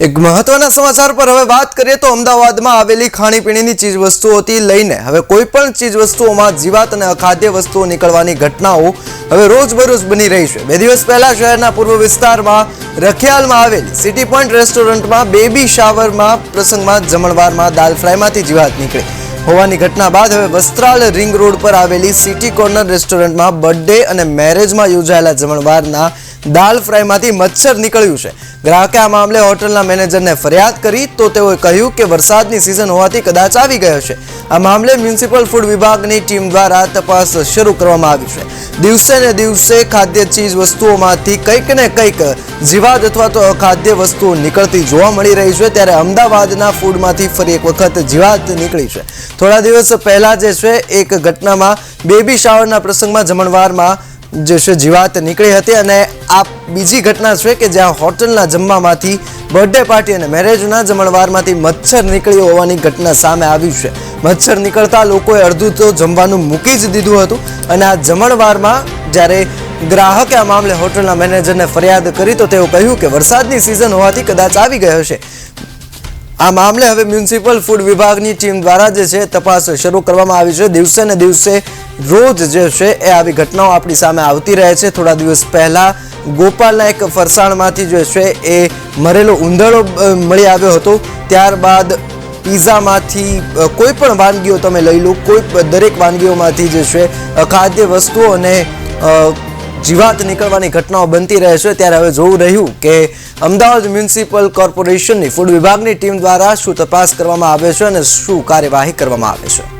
એક મહત્વના સમાચાર પર હવે વાત કરીએ તો અમદાવાદમાં આવેલી ખાણીપીણીની ચીજ વસ્તુઓથી લઈને હવે કોઈ પણ ચીજ વસ્તુઓમાં જીવાત અને અખાદ્ય વસ્તુઓ નીકળવાની ઘટનાઓ હવે રોજબરોજ બની રહી છે. બે દિવસ પહેલા શહેરના પૂર્વ વિસ્તારમાં રખિયાલમાં આવેલી સિટી પોઈન્ટ રેસ્ટોરન્ટમાં બેબી શાવરમાં પ્રસંગમાં જમણવારમાં દાલ ફ્રાયમાંથી જીવાત નીકળી. હોવાની ઘટના બાદ હવે વસ્ત્રાલ રિંગ રોડ પર આવેલી સિટી કોર્નર રેસ્ટોરન્ટમાં બર્થડે અને મેરેજમાં યોજાયેલા જમણવારના દાલ ફ્રાયમાંથી મચ્છર નીકળ્યું છે. ગ્રાહકે આ મામલે હોટલના મેનેજરને ફરિયાદ કરી, તો તેઓએ કહ્યું કે વરસાદની સિઝન હોવાથી કદાચ આવી ગયો છે. આ મામલે મ્યુનિસિપલ ફૂડ વિભાગની ટીમ દ્વારા તપાસ શરૂ કરવામાં આવી છે. દિવસે ને દિવસે ખાદ્ય ચીજ વસ્તુઓમાંથી કંઈક ને કંઈક જીવાત અથવા તો અખાદ્ય વસ્તુઓ નીકળતી જોવા મળી રહી છે, ત્યારે અમદાવાદના ફૂડમાંથી ફરી એક વખત જીવાત નીકળી છે. થોડા દિવસ પહેલાં જે છે, એક ઘટનામાં બેબી શાવરના પ્રસંગમાં જમણવારમાં જે છે જીવાત નીકળી હતી અને આ બીજી ઘટના છે કે જ્યાં હોટલના જમવામાંથી બર્થડે પાર્ટી અને મેરેજના જમણવારમાંથી મચ્છર નીકળ્યો હોવાની ઘટના સામે આવી છે. મચ્છર નીકળતા લોકોએ અડધું તો જમવાનું મૂકી જ દીધું હતું અને આ જમણવારમાં જ્યારે ગ્રાહકે આ મામલે હોટલના મેનેજરને ફરિયાદ કરી તો તેઓ કહ્યું કે વરસાદની સિઝન હોવાથી કદાચ આવી ગયો છે આ મામલે હવે મ્યુનિસિપલ ફૂડ વિભાગની ટીમ દ્વારા જે છે તપાસ શરૂ કરવામાં આવી છે. દિવસે ને દિવસે રોજ જે છે એ આવી ઘટનાઓ આપણી સામે આવતી રહે છે. થોડા દિવસ પહેલા ગોપાલના એક ફરસાણમાંથી જે છે એ મરેલો ઉંદરડો મળી આવ્યો હતો. ત્યારબાદ પીઝામાંથી કોઈ પણ વાનગીઓ તમે લઈ લો, કોઈ દરેક વાનગીઓમાંથી જે છે ખાદ્ય વસ્તુઓ અને જીવાત નીકળવાની ઘટનાઓ બનતી રહે છે, ત્યારે હવે જોવું રહ્યું કે અમદાવાદ મ્યુનિસિપલ કોર્પોરેશનની ફૂડ વિભાગની ટીમ દ્વારા શું તપાસ કરવામાં આવે છે અને શું કાર્યવાહી કરવામાં આવે છે.